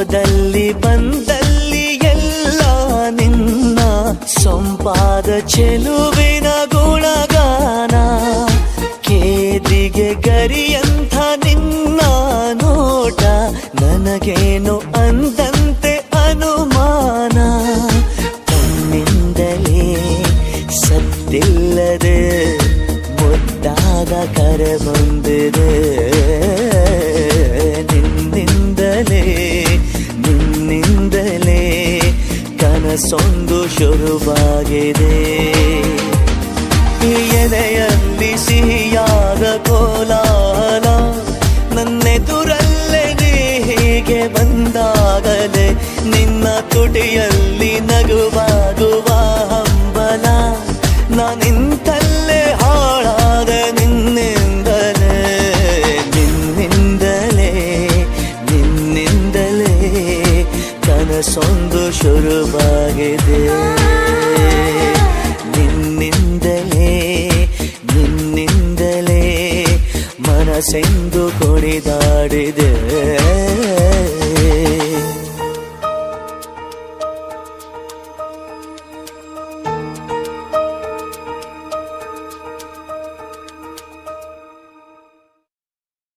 ಹೋದಲ್ಲಿ ಬಂದಲ್ಲಿ ಎಲ್ಲ ನಿನ್ನ ಸೊಂಪಾದ ಚೆಲುವಿನ ಗುಣಗಾನ, ಕೇದಿಗೆ ಗರಿಯಂಥ ನಿನ್ನ ನೋಟ ನನಗೇನು ಅಂದಂತೆ ಅನುಮಾನ? ತನ್ನಿಂದಲೇ ಸತ್ತಿಲ್ಲದೆ, ಮುದ್ದಾದ ಕರೆ ಬಂದಿದೆ. ಕನಸೊಂದು ಶುರುವಾಗಿದೆ. ಎದೆಯಲ್ಲಿ ಸಿಹಿಯಾದ ಕೋಲಾಹಲ ನನ್ನೆದುರಲ್ಲೇ ಹೀಗೆ ಬಂದಾಗಲೇ ಕನಸೊಂದು ಶುರುವಾಗಿದೆ. ನಿನ್ನಿಂದಲೇ ನಿನ್ನಿಂದಲೇ ಮನಸೆಂದು ಕುಣಿದಾಡಿದೆ